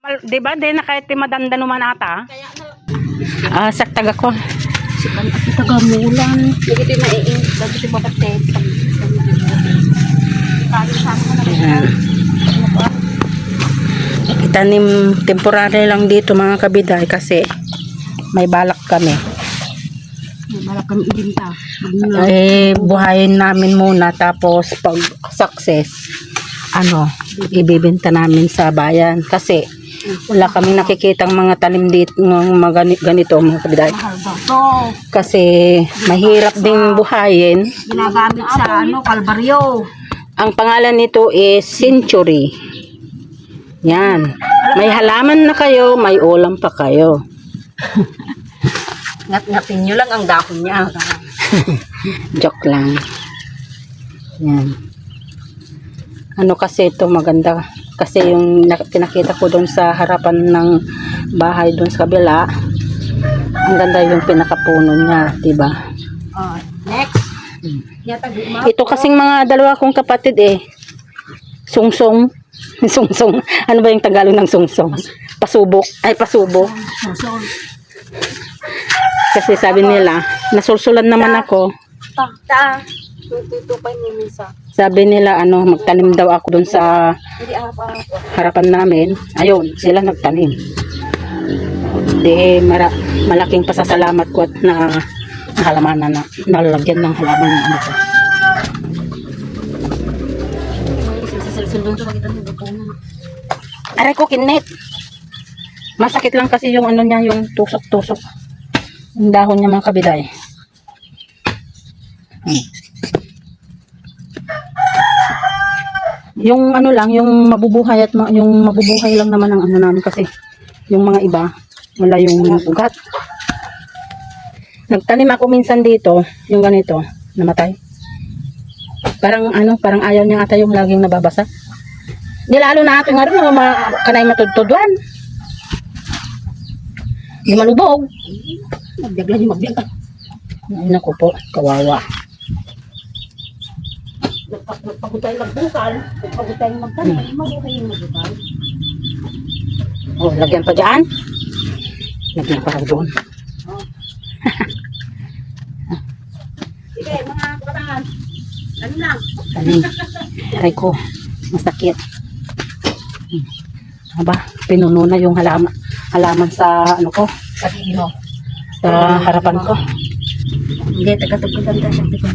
Mal- Di ba? Di na kahit ti madanda naman ata. Kaya na, Ah, saktag ako. sipan at tagamulan. Hindi ito maiing, sa ako na Ayan. Itanim temporary lang dito mga kabiday kasi may balak kami. Malak kami ibinta. Eh, buhayin namin muna tapos pag success, ano, ibibenta namin sa bayan kasi wala kami nakikitang mga tanim dito ng mga gani- ganito mga kabiday. Kasi mahirap din buhayin. Ginagamit sa ano, kalbaryo. Ang pangalan nito is Century. Yan. May halaman na kayo, may ulam pa kayo. Ngat-ngatin nyo lang ang dahon niya. Joke lang. Yan. Ano kasi ito maganda. Kasi yung nak- pinakita ko doon sa harapan ng bahay doon sa kabila, ang ganda yung pinakapuno niya, 'di ba? Oh, next. Guma. Ito kasing mga dalawa kong kapatid eh. Sungsong. Sungsong. Ano ba yung Tagalog ng sungsong? Pasubok. Ay, pasubok. Kasi sabi nila, nasulsulan naman ako. Ta. Ta. Tututo pa ni Misa. Sabi nila, ano, magtanim daw ako dun sa Hindi apa. harapan namin. Ayun, sila nagtanim. Di, mara, malaking pasasalamat ko at na halamanan na, nalagyan ng halaman ng ano ko. Aray ko, kinit. Masakit lang kasi yung ano niya, yung tusok-tusok. Yung dahon niya mga kabiday. Hmm. Yung ano lang, yung mabubuhay at ma- yung mabubuhay lang naman ang ano namin kasi yung mga iba, wala yung ugat. Nagtanim ako minsan dito, yung ganito, namatay. Parang ano, parang ayaw niya ata yung laging nababasa. Di lalo na ato nga rin mga kanay matudtudwan. Di malubog. Magbiaglan yung magbiag. Ay, naku po, kawawa. Nagpagutay magbukal. Nagpagutay magtanay. Mabuhay yung magbukal. Oh, lagyan pa dyan. Lagyan pa raw doon. Sige, mga kabataan. Ano lang? Tanim. Aray ko, masakit. Aba, pinuno na yung halaman, halaman sa ano ko, Sa ino. sa harapan ko. Hindi, taga-tagputan ka siya. Tika.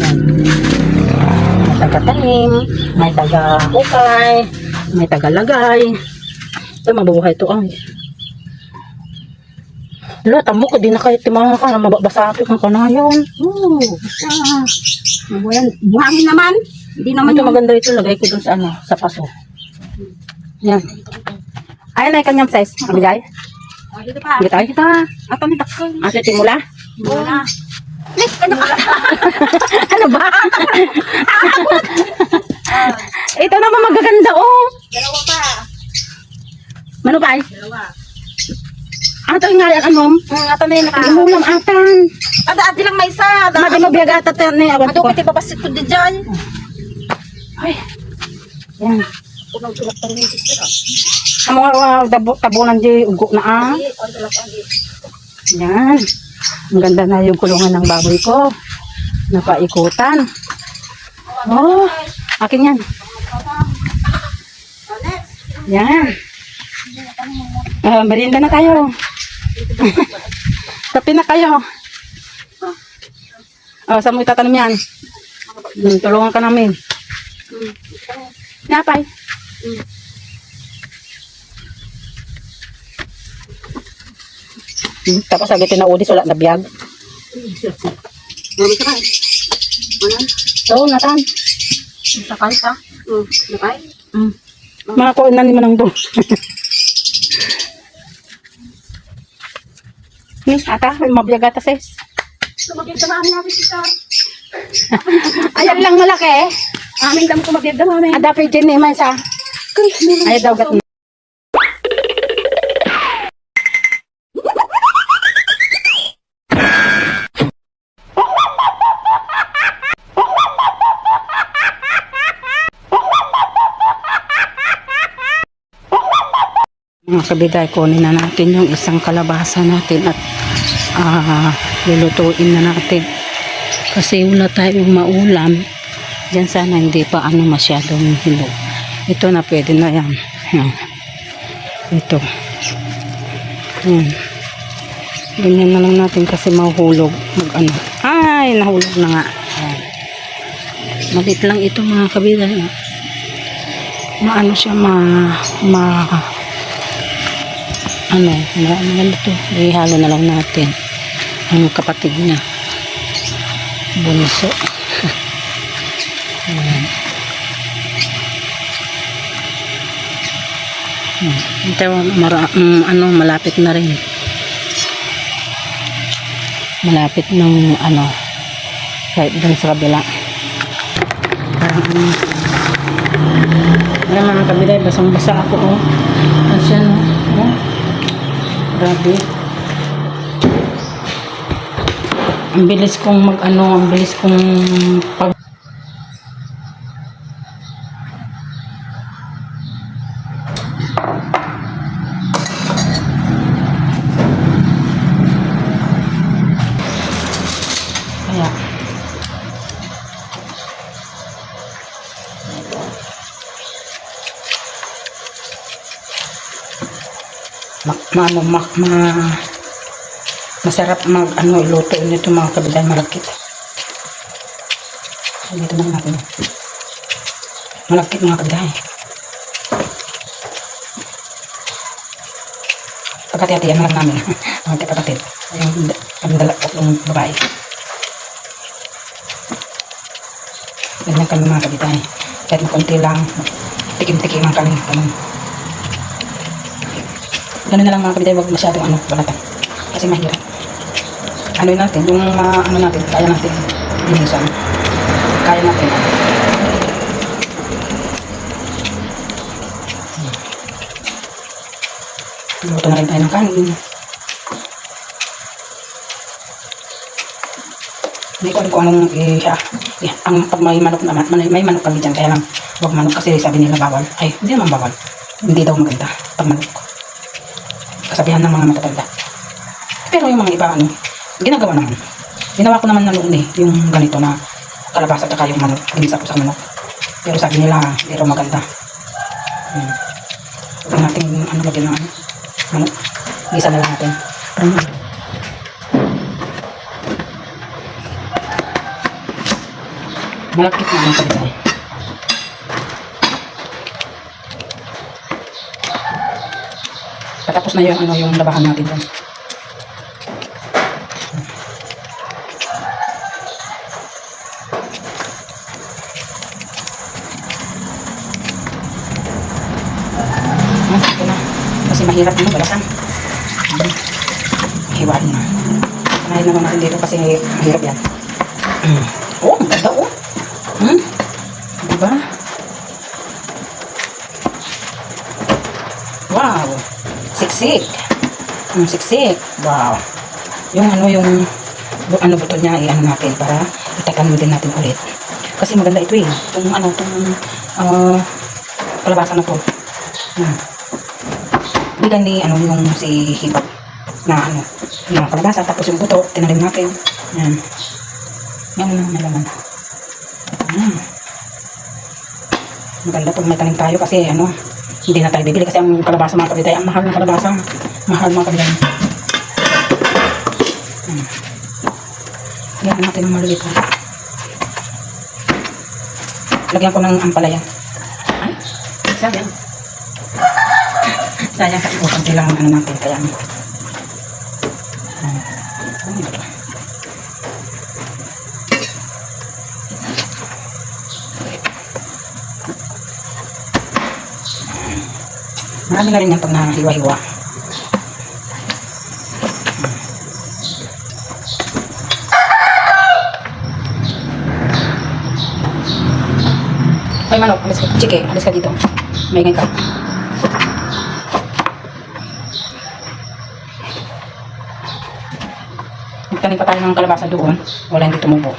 Yan. May taga-tanim, may taga-ukay, may taga-lagay. Ito, mabubuhay ito. Ay. Wala, tamo ko, di na kayo timahan ka na mababasa ako ng kanayon. Oo. Ah. Mabuhayan. Buhangin naman. Hindi naman Ito maganda ito, lagay ko dun sa ano, sa paso. Yan. Ayan na yung kanyang size. Abigay. Oh, dito pa. Dito ay kita. Ato ni Takol. Ate Timula. Wala. ano ba? ito naman magaganda oh. Dalawa pa. Mano ay? Dalawa. Ato yung nga ano? Hmm, ato na yun. Ano lang atan. Ada, adi lang may isa. Madi mo biyaga ata ni awan Ato ko. kiti babasit ko di dyan. Ay. Yan. Unang tulak pa rin yung sisira. Ang mga dabo, tabunan di ugo na ah. Ang pa rin. Yan. Ang ganda na yung kulungan ng baboy ko. Napaikutan. Oh, akin yan. Yan. Ah, merienda na tayo. Kape na kayo. Oh, saan mo itatanim yan? Hmm, tulungan ka namin. Napay. Hmm, tapos agitin na udis, wala na biyag. Mami ka kain. Ano? Oo, natan. Sakay ka? Hmm. Nakay? Hmm. Mga kuwan na naman ang do. Hmm, ata, may mabiyag ata sis. Sumagin sa mami namin si Sar. Ayan lang malaki. Aming damo ko magbiagda mami. Ada pa dyan eh, may sa. Ayaw daw gat Mga kabiday, kunin na natin yung isang kalabasa natin at ah, lulutuin na natin. Kasi wala tayong maulam. Diyan sana hindi pa ano masyadong hinog. Ito na pwede na yan. Yan. Ito. Yan. Ganyan na lang natin kasi mahuhulog. Mag ano. Ay, nahulog na nga. Yan. Malit lang ito mga kabiday. Maano siya ma ma ano, ma, maganda to. Ihalo na lang natin. Ang kapatid niya. Bunso. Ayan. Hmm. Ito, mara, mm, ano, malapit na rin. Malapit ng, ano, kahit dun sa kabila. Parang, ano, alam mga kabila, basang-basa ako, oh. Ano siya, no? Oh. Grabe. Ang bilis kong mag, ano, ang bilis kong pag, ma, ma, ano, ma, ma, masarap mag, ano, iluto nito mga kabilan malagkit. Dito na natin. Malagkit mga kabilan. Pagkati-hatian na lang namin. Mga kapatid. Yung kami dala tatlong babae. Ganyan kami mga kabitay. Kahit makunti lang, tikim-tikim ang kami. Ganun. Na lang mga kabitay, huwag masyadong ano, balatan. Kasi mahirap. Ano natin, yung mga ano natin, kaya natin linisan. Kaya natin. Luto na rin tayo ng kanin. Hindi ko alam kung anong eh, ah, eh, ang pag may manok naman, may, may manok kami dyan, kaya lang huwag manok kasi sabi nila bawal. Ay, hindi naman bawal. Hindi daw maganda pag manok. Kasabihan ng mga matatanda. Pero yung mga iba, ano, ginagawa naman. Ginawa ko naman na noon eh, yung ganito na kalabasa at yung manok, ginisa ko sa manok. Pero sabi nila, hindi raw maganda. Hmm. Huwag natin, ano, lagyan ng ano, manok. Gisa na lang natin. Parang, Malapit na ang pagkakay. Patapos na yung ano yung labahan natin doon. Ito. Kasi mahirap ano, balatan. Hiwain na. Panahin naman natin dito kasi mahirap yan. Mm. Oh, ang ganda oh. Hmm? Diba? Wow. Siksik. Hmm, siksik. Wow. Yung ano, yung ano buto niya, i-ano natin para itatanong din natin ulit. Kasi maganda ito eh. Itong ano, itong uh, kalabasa na to. Hmm. Bigyan ni ano, yung si Hipag na ano, yung kalabasa, tapos yung buto, tinalim natin. Yan. Yan ang nalaman. Hmm. Maganda pag may tanim tayo kasi ano, hindi na tayo bibili kasi ang kalabasa mga kabitay, ang mahal ng kalabasa. Mahal mga kabitay. Hmm. Lagyan natin ng maliit. ha. Lagyan ko ng ampalaya. Ay, sayang. Sayang kasi konti lang ang ano natin. Kaya. Hmm. Ano ba na rin yan pag nahiwa-hiwa. Ay, manok, alis ka. Chike, alis ka dito. May ka. Nagtanim pa tayo ng kalabasa doon. Wala hindi tumubo.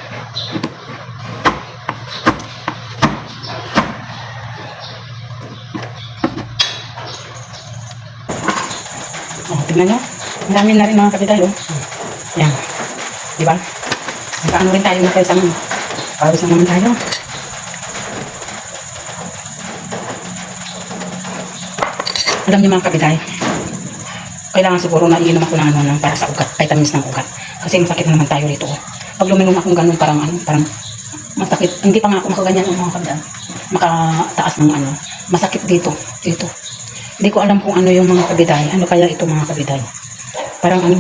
Tingnan nyo. Ang dami na rin mga kapital, oh. Yan. Di ba? Nakaano rin tayo na tayo sa mga. Pawis na naman tayo. Alam niyo mga kapital, kailangan siguro na iinom ako ng ano ng para sa ugat, vitamins ng ugat. Kasi masakit na naman tayo rito. oh. Pag luminom akong ganun, parang ano, parang masakit. Hindi pa nga ako makaganyan ng mga kapital. Makataas ng ano. Masakit dito, dito. Hindi ko alam kung ano yung mga kabiday. Ano kaya ito mga kabiday? Parang ano,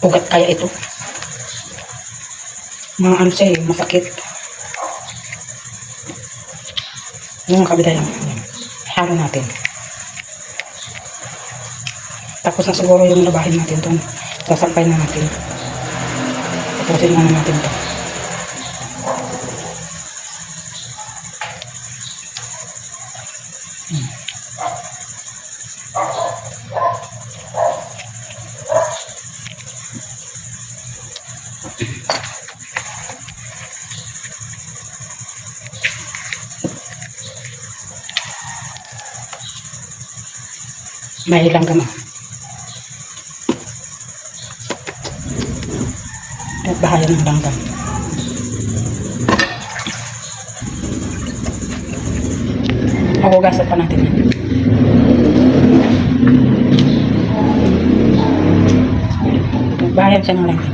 ugat kaya ito. Mga ano siya eh, masakit. Yung mga kabiday, halo natin. Tapos na siguro yung labahin natin itong sasampay na natin. Tapusin na natin ito. May ilang gama. At bahaya ng langgam. Hugasan pa natin yan. Bahayan siya ng langgam.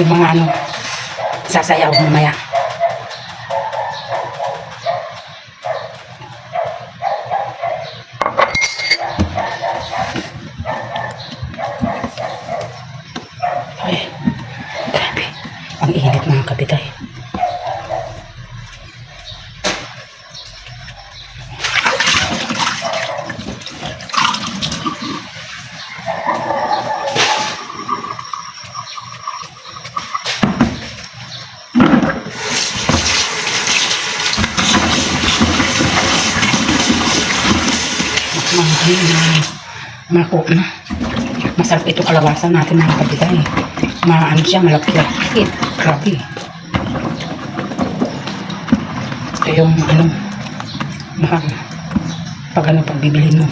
Yung mga ano, sasayaw mamaya. Ay, grabe. Ang init mga kapitay. mga ayun, mako na. Masarap ito kalabasan natin mga kapitay. Maano siya, malapit-lapit. Grabe. Ito yung ano, mahal. Pag ano, pag bibili mo.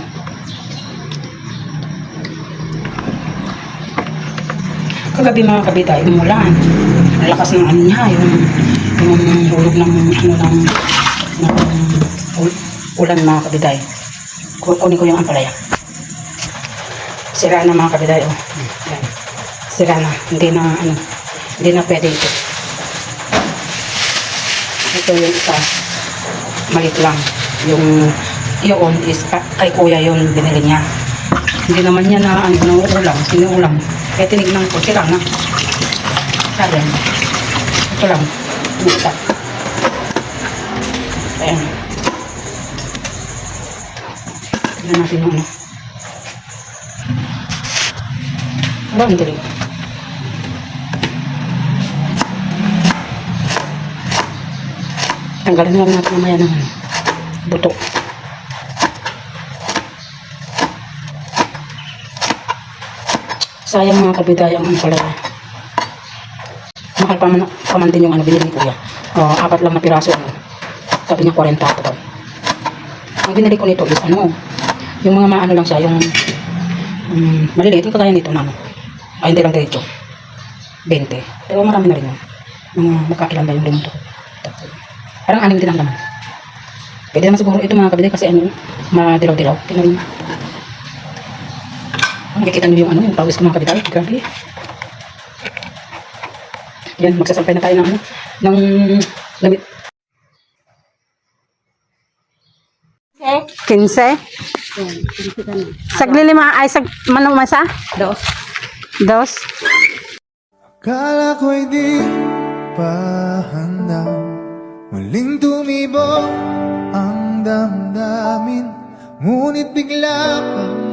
Kagabi mga kapitay, umulan. Ang lakas ng ano niya, yung, yung hulog ng ano ng, ng ul- ulan mga kapitay. Kukunin ko yung ampalaya. Sira na mga kabiday, oh. Sira na. Hindi na, ano, hindi na pwede ito. Ito yung isa. Malit lang. Yung, yun is, kay kuya yun binili niya. Hindi naman niya na, ano, ulam. Sinuulam. Kaya tinignan ko, sira na. Sabi, ito lang. Isa. Ayan. Tignan natin yung ano. Galing. Tanggalin na lang natin mamaya ng ano, buto. Sayang mga kabidaya ang ano pala. Mahal pa man, pa man din yung ano binili ni kuya. Oh, apat lang na piraso. Ano. Sabi niya 40 ito daw. Ang binili ko nito is ano, yung mga maano lang siya, yung um, maliliit, yung kagaya nito na ano. Ay, hindi lang diretso. 20. Pero marami na rin yun. Mga magkailan ba yung limuto. Parang anim din ang laman. Pwede naman siguro ito mga kabili kasi ano, madilaw-dilaw. Tingnan niyo. Nakikita niyo yung ano, yung pawis ko mga kabitay. Grabe. Yan, magsasampay na tayo ng ano, ng lamit. 15? Sagli lima, ay sag, manong masa? Dos. Dos? Kala ko'y di pa handa Muling tumibok ang damdamin Ngunit bigla kang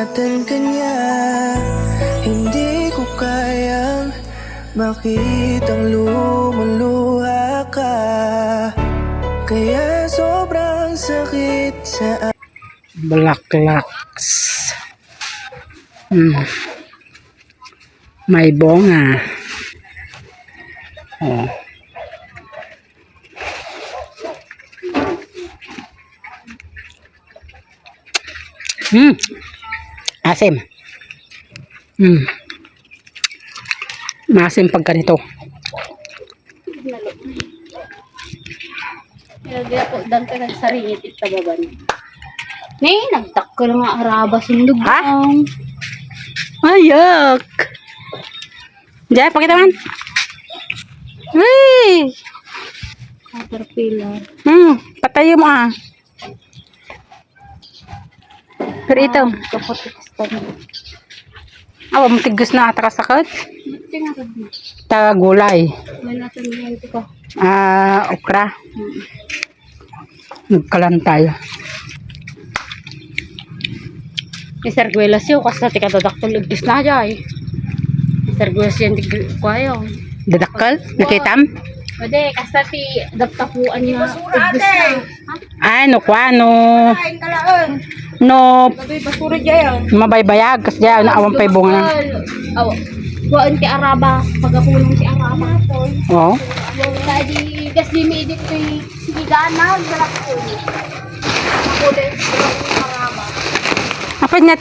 ingatan ka niya Hindi ko kayang makitang lumuluha ka Kaya sobrang sakit sa Blaklaks. Hmm. May bonga. Oh. Hmm. Asim. Hmm. Maasim pag ganito. Nilagyan po, dan ka ng saringit at tababan. Nay, nagtakko na nga arabas yung lubang. Ha? Ayok. Diyan, pakita man. Uy! Caterpillar. Hmm, patayo mo ah. Pero ito, Kapotikas pa niya. awa mo tigos na atras sakit. Tingnan ko din. Ta gulay. Ah, okra. Nagkalan tayo. May sarguelas yun, kasi natin katadaktol ligis na sarguelas yan, di ko ayaw. Dadakal? Nakitam? Pwede, kasi natin daptapuan niya. Ligis na. Ay, no kwa, no. No, basura dyan. mabaybayag. Kasi dyan, naawang pa yung bunga na. Aw, kuhaan ti Araba. Pagkakulong si Araba. Oo. Tadi, gas di mi edit ko yung sigiganan. Balak ko. Si Araba. Apad nga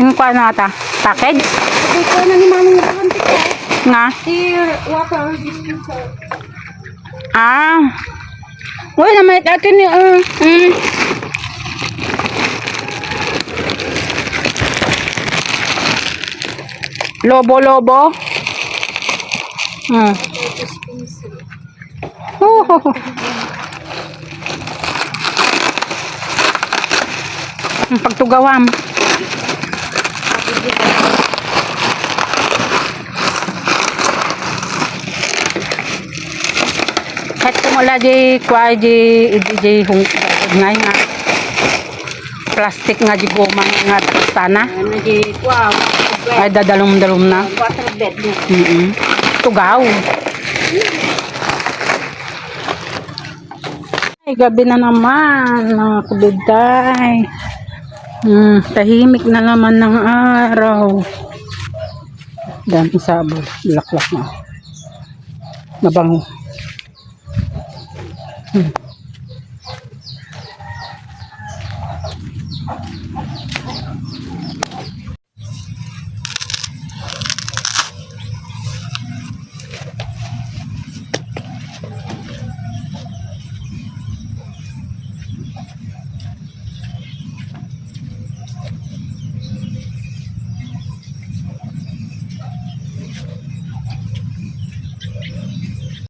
yung kwa na ata. Package? Sabi ko na ni Manong Nakanti ko. Nga. Si water dispenser. Ah. Uy, naman atin ni uh, mm. Lobo lobo. Hmm. Oh. Ang pagtugawam. Kung wala di kwa di di hung ngay nga plastic nga di goma nga sana Ano di, wow. Ay dadalom-dalom na. Water bed niya. Mm -mm. Tugaw. Ay, gabi na naman, mga kubiday. Hmm, tahimik na naman ng araw. Dami sabo, laklak na. Mabango. Hmm.